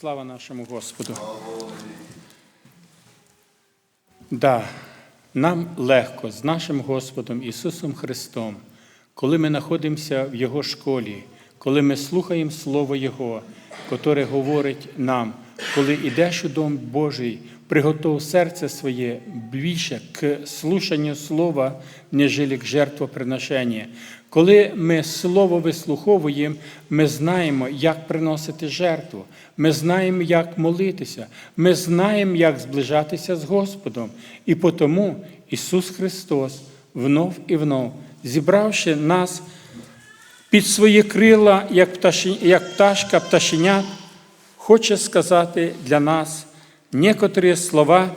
Слава нашому Господу. Да, нам легко з нашим Господом Ісусом Христом, коли ми знаходимося в Його школі, коли ми слухаємо Слово Його, яке говорить нам, коли йдеш у Дом Божий, приготов серце своє більше к слушанню Слова, нежели к жертвоприношенню. Коли ми Слово вислуховуємо, ми знаємо, як приносити жертву, ми знаємо, як молитися, ми знаємо, як зближатися з Господом. І тому Ісус Христос внов і внов, зібравши нас під свої крила, як пташка пташенят, хоче сказати для нас некоторі слова,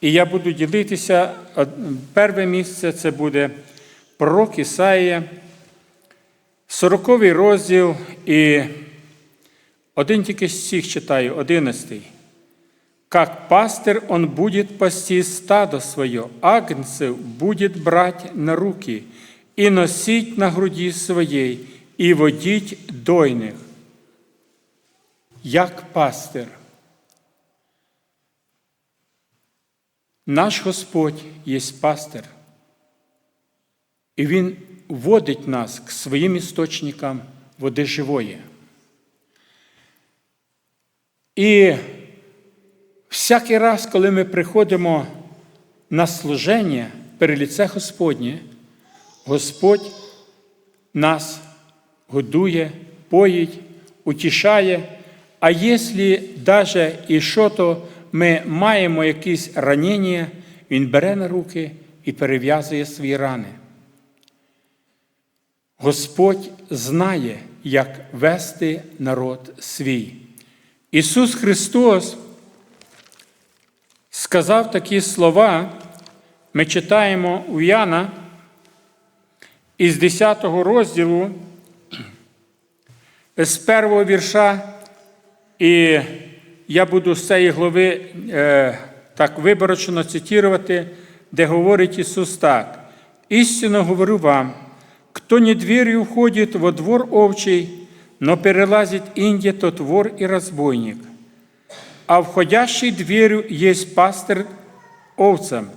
і я буду ділитися. Перше місце це буде пророк Ісаїя, 40 розділ і один тільки стих читаю, 11. Как пастырь он будет пасти стадо свое, агнцев будет брать на руки и носить на груди своей, и водить дойних. Як пастир. Наш Господь є пастир, і Він водить нас к своїм істочникам води живої. І всякий раз, коли ми приходимо на служення перед лице Господнє, Господь нас годує, поїть, утішає. А якщо навіть і що то ми маємо якісь ранення, Він бере на руки і перев'язує свої рани. Господь знає, як вести народ свій. Ісус Христос сказав такі слова, ми читаємо у Яна із 10 розділу, з першого вірша, і я буду з цієї глави е, так виборочно цитувати, де говорить Ісус так: істинно говорю вам, кто не дверью входит во двор овчий, но перелазит инде, тот вор и разбойник. А входящий дверью есть пастырь овцам.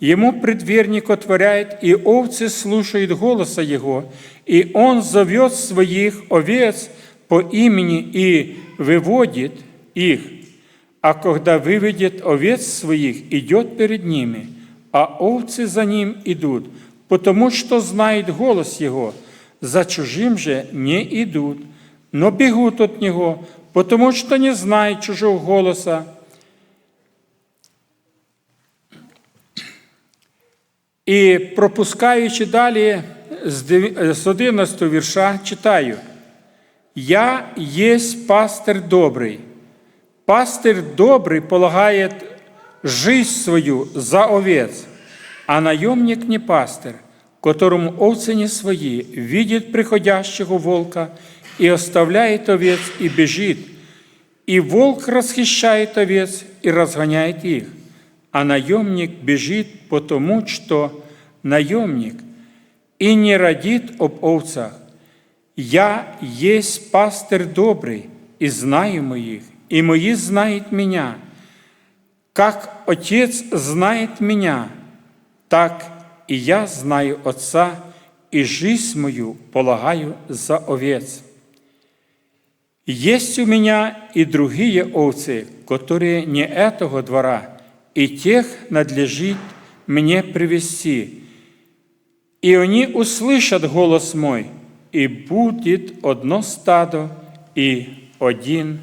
Ему предверник отворяет, и овцы слушают голоса его, и он зовет своих овец по имени и выводит их. А когда выведет овец своих, идет перед ними, а овцы за ним идут, потому что знают голос его, за чужим же не идут, но бегут от него, потому что не знают чужого голоса. І пропускаючи далі з 11 вірша, читаю: Я єсть пастир добрий. Пастир добрий полагає жизнь свою за овец, а наемник не пастир, которому овцы не свои, видит приходящего волка и оставляет овец и бежит, и волк расхищает овец и разгоняет их, а наемник бежит потому, что наемник и не родит об овцах. Я есть пастырь добрый, и знаю моих, и мои знают меня. Как Отец знает меня, так и я знаю Отца, и жизнь мою полагаю за овец. Есть у меня и другие овцы, которые не этого двора, и тех надлежит мне привести. И они услышат голос мой, и будет одно стадо и один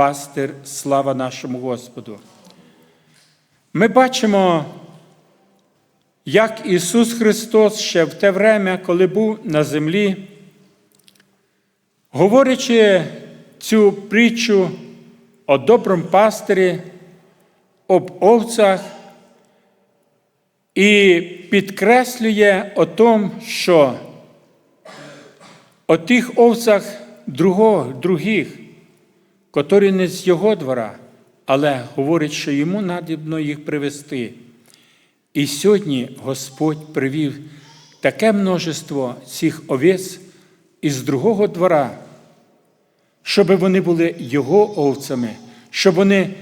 пастир, слава нашому Господу. Ми бачимо, як Ісус Христос ще в те время, коли був на землі, говорячи цю притчу о доброму пастирі, об овцях, і підкреслює о том, що о тих овцях другого, других, котрі не з його двора, але говорить, що йому надібно їх привести. І сьогодні Господь привів таке множество цих овець із другого двора, щоб вони були Його овцями, щоб вони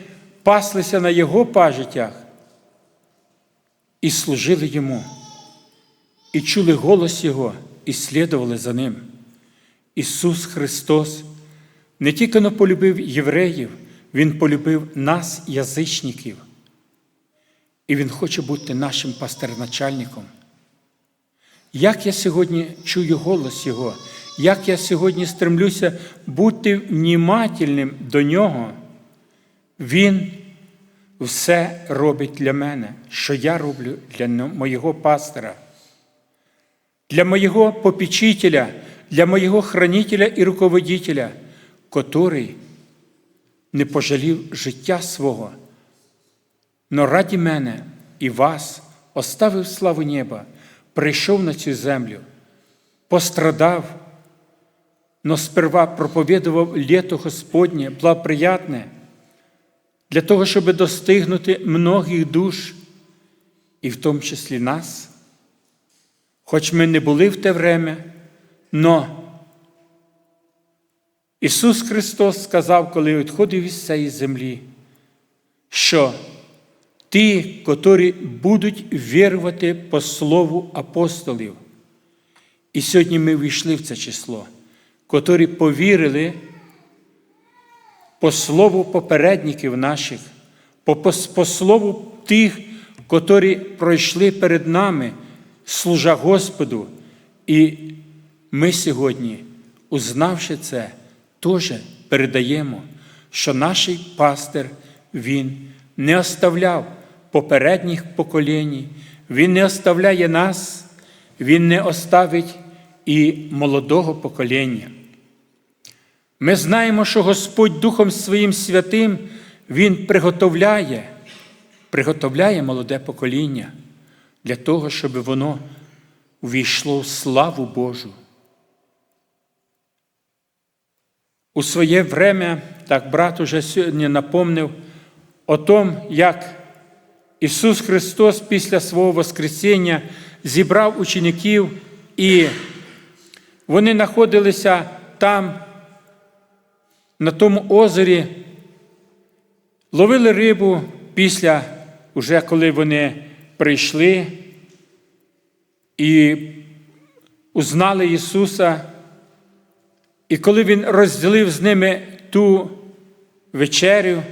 паслися на Його пажитях і служили Йому, і чули голос Його, і слідували за Ним. Ісус Христос не тільки но полюбив євреїв, Він полюбив нас, язичників. І Він хоче бути нашим пастерначальником. Як я сьогодні чую голос Його, як я сьогодні стремлюся бути внімательним до Нього, Він все робить для мене, що я роблю для моєго пастора, для моєго попечителя, для моєго хранителя і руководителя, котрий не пожалів життя свого, но раді мене і вас оставив славу неба, прийшов на цю землю, пострадав, но сперва проповідував літо Господнє, благоприятне, для того, щоб достигнути многих душ, і в тому числі нас. Хоч ми не були в те время, но Ісус Христос сказав, коли відходив із цієї землі, що ті, котрі будуть вірувати по слову апостолів, і сьогодні ми війшли в це число, котрі повірили по слову попередників наших, по, по, по слову тих, котрі пройшли перед нами, служа Господу. І ми сьогодні, узнавши це, теж передаємо, що наш пастир Він не оставляв попередніх поколінь, Він не оставляє нас, Він не оставить і молодого покоління. Ми знаємо, що Господь Духом Своїм Святим Він приготовляє, приготовляє молоде покоління для того, щоб воно увійшло в славу Божу. У своє время, так брат уже сьогодні напомнив о том, як Ісус Христос після свого Воскресіння зібрав учеників, і вони знаходилися там, на тому озері, ловили рибу після, уже коли вони прийшли і узнали Ісуса. І коли Він розділив з ними ту вечерю,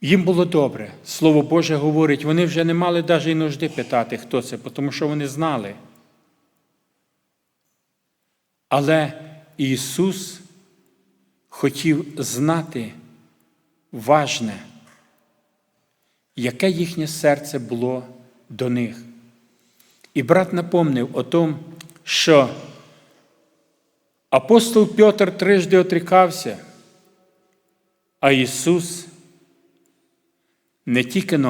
їм було добре. Слово Боже говорить, вони вже не мали навіть і нужди питати, хто це, тому що вони знали. Але Ісус хотів знати важне, яке їхнє серце було до них. І брат напомнив о том, що апостол Петр трижди отрікався, а Ісус не тільки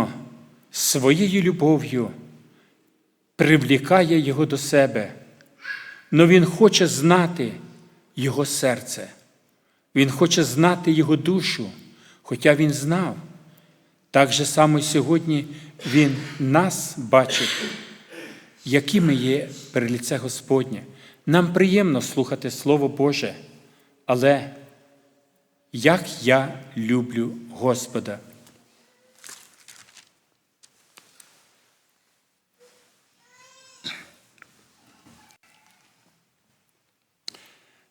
своєю любов'ю привлікає Його до себе, але Він хоче знати Його серце, Він хоче знати Його душу, хоча Він знав. Так же само сьогодні Він нас бачить які ми є перед лице Господнє. Нам приємно слухати Слово Боже, але як я люблю Господа.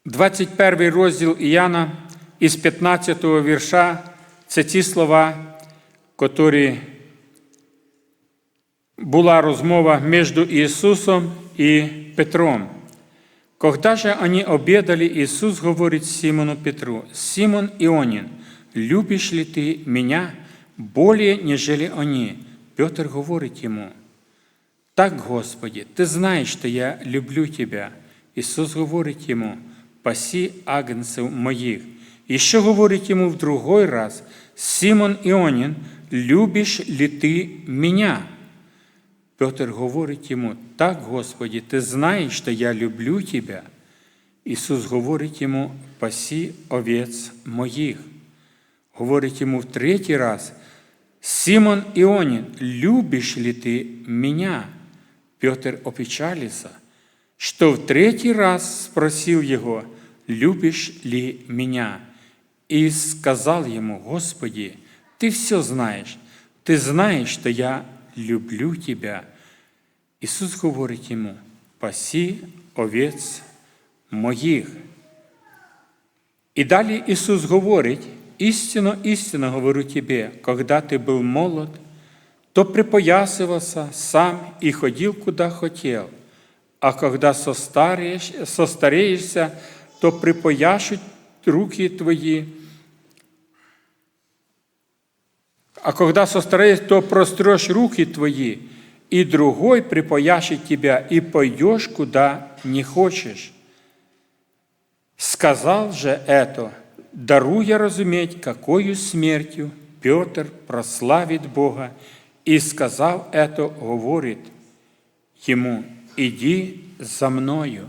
Двадцять перший розділ Іяна із 15 го вірша це ті слова, котрі была розмова между Иисусом и Петром. Когда же они обедали, Иисус говорит Симону Петру, «Симон Ионин, любишь ли ты меня более, нежели они?» Петр говорит ему, «Так, Господи, ты знаешь, что я люблю тебя». Иисус говорит ему, «Паси агнцев моих». Еще говорит ему в другой раз, «Симон Ионин, любишь ли ты меня?» Петр говорить йому, так, Господи, ти знаєш, що я люблю Тебе. Ісус говорить йому, пасі овець моїх. Говорить йому в третій раз, Симон Іонін, любиш ли ти меня? Петр опечалился. что в третий раз спросил его, «Любишь ли меня?» И сказал ему, «Господи, ты все знаешь, ты знаешь, что я люблю тебя». Ісус говорить йому, «Пасі овець моїх». І далі Ісус говорить, «Истинно, истинно говорю тебе, когда ты был молод, то припоясывался сам и ходил, куда хотел, а когда состареешь, состареешься, то припояшут руки твои, а когда состареешь, то прострешь руки твои, и другой припояшет тебя, и пойдешь, куда не хочешь. Сказал же это, даруя разуметь, какою смертью Петр прославит Бога, и сказав это, говорит ему, иди за мною.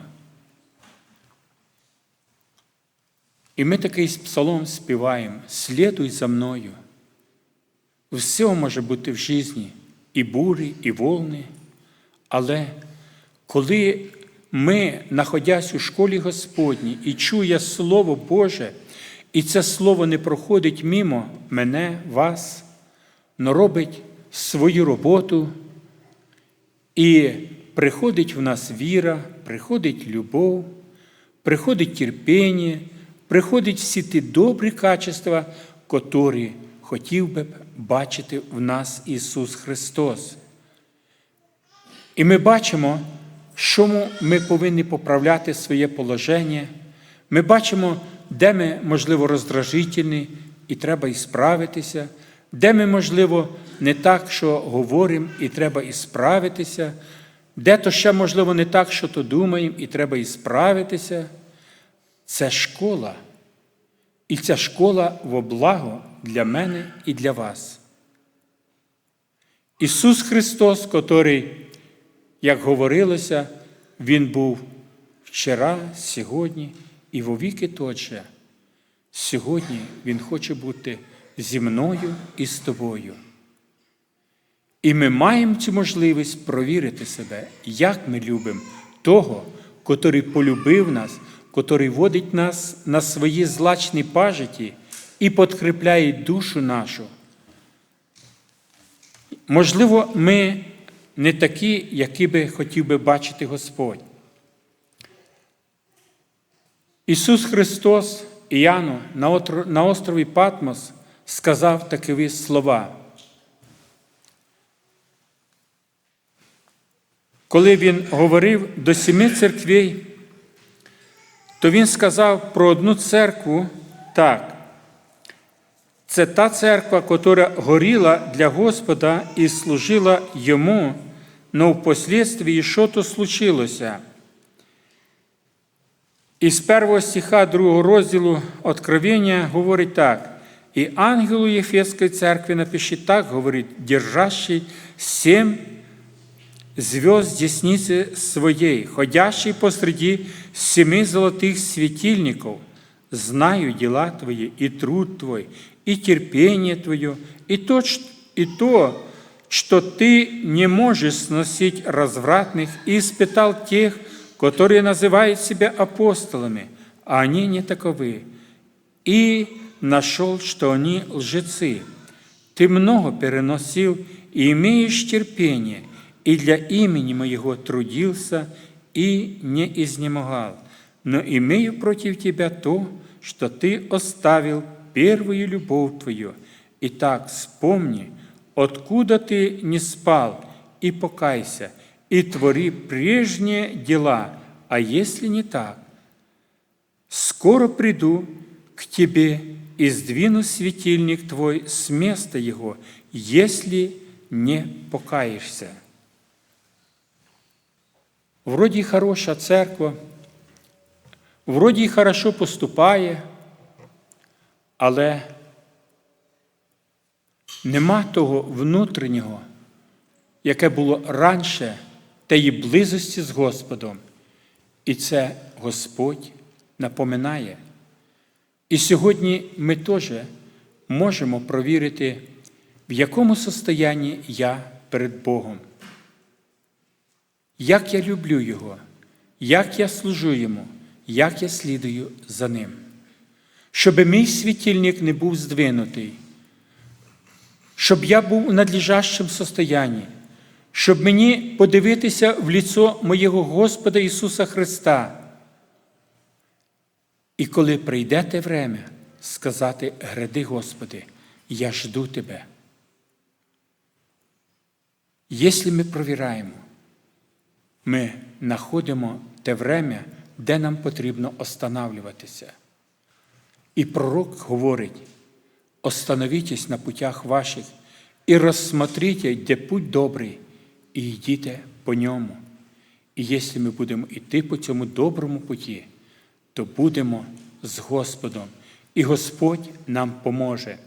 І ми такий псалом співаємо, слідуй за мною. Все може бути в житті, і бурі, і волни. Але коли ми, знаходясь у школі Господній і чує Слово Боже, і це Слово не проходить мимо мене, вас, но робить свою роботу, і приходить в нас віра, приходить любов, приходить терпіння, приходять всі ті добрі качества, котрі хотів би бачити в нас Ісус Христос. І ми бачимо, що ми повинні поправляти своє положення. Ми бачимо, де ми, можливо, роздражительні, і треба ісправитися, де ми, можливо, не так, що говоримо, і треба ісправитися, де то ще, можливо, не так, що то думаємо, і треба ісправитися. Це школа. І ця школа во благо для мене і для вас. Ісус Христос, котрий, як говорилося, Він був вчора, сьогодні і вовіки точе. Сьогодні Він хоче бути зі мною і з тобою. І ми маємо цю можливість провірити себе, як ми любимо того, котрий полюбив нас, котрий водить нас на свої злачні пажиті і подкріпляє душу нашу. Можливо, ми не такі, які би хотів би бачити Господь. Ісус Христос Іоанну на острові Патмос сказав такі слова. Коли він говорив до сіми церквей, то він сказав про одну церкву так. Це та церква, яка горіла для Господа і служила йому, но впоследствии що то случилося. Із першого стиха другого розділу Откровення говорить так. І ангелу Єфесської церкви напиши так, говорить, держащий семь звезд десницы своей, ходящий посреди семи золотых светильников, знаю дела Твои и труд Твой, и терпение Твое, и то, и то, что Ты не можешь сносить развратных, и испытал тех, которые называют себя апостолами, а они не таковы, и нашел, что они лжецы. Ты много переносил и имеешь терпение, и для имени Моего трудился и не изнемогал. Но имею против тебя то, что ты оставил первую любовь твою. Итак, вспомни, откуда ты не спал, и покайся, и твори прежние дела, а если не так, скоро приду к тебе и сдвину светильник твой с места его, если не покаешься. Вроді хороша церква, вроді хорошо поступає, але нема того внутрішнього, яке було раніше, тієї близості з Господом. І це Господь напоминає. І сьогодні ми теж можемо провірити, в якому состоянні я перед Богом. Як я люблю Його, як я служу йому, як я слідую за ним. Щоб мій світильник не був здвинутий, щоб я був у надлежащому состоянні, щоб мені подивитися в ліцо моєго Господа Ісуса Христа. І коли прийде те время, сказати, гради, Господи, я жду Тебе. Якщо ми провіраємо, ми знаходимо те время, де нам потрібно останавливатися. І пророк говорить: остановітесь на путях ваших і розсмотрите, де путь добрий, і йдіть по ньому. І якщо ми будемо йти по цьому доброму путі, то будемо з Господом, і Господь нам поможе.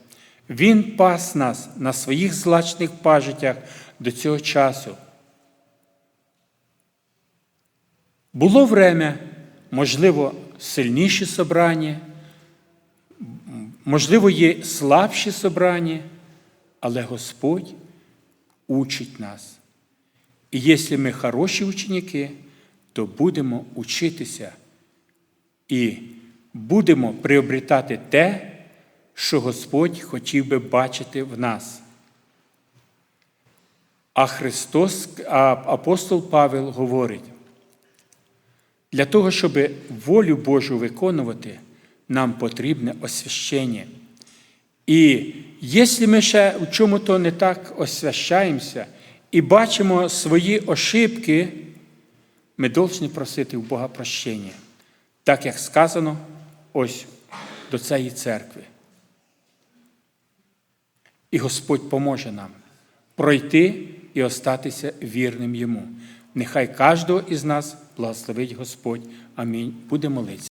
Він пас нас на своїх злачних пажитях до цього часу. Було время, можливо, сильніші собрання, можливо, є слабші собрання, але Господь учить нас. І якщо ми хороші ученики, то будемо учитися і будемо приобретати те, що Господь хотів би бачити в нас. А Христос, апостол Павел говорить, для того, щоб волю Божу виконувати, нам потрібне освящення. І якщо ми ще в чому-то не так освящаємося і бачимо свої ошибки, ми повинні просити у Бога прощення, так як сказано ось до цієї церкви. І Господь поможе нам пройти і остатися вірним Йому. Нехай кожного із нас благословить Господь. Амінь. Буде молитися.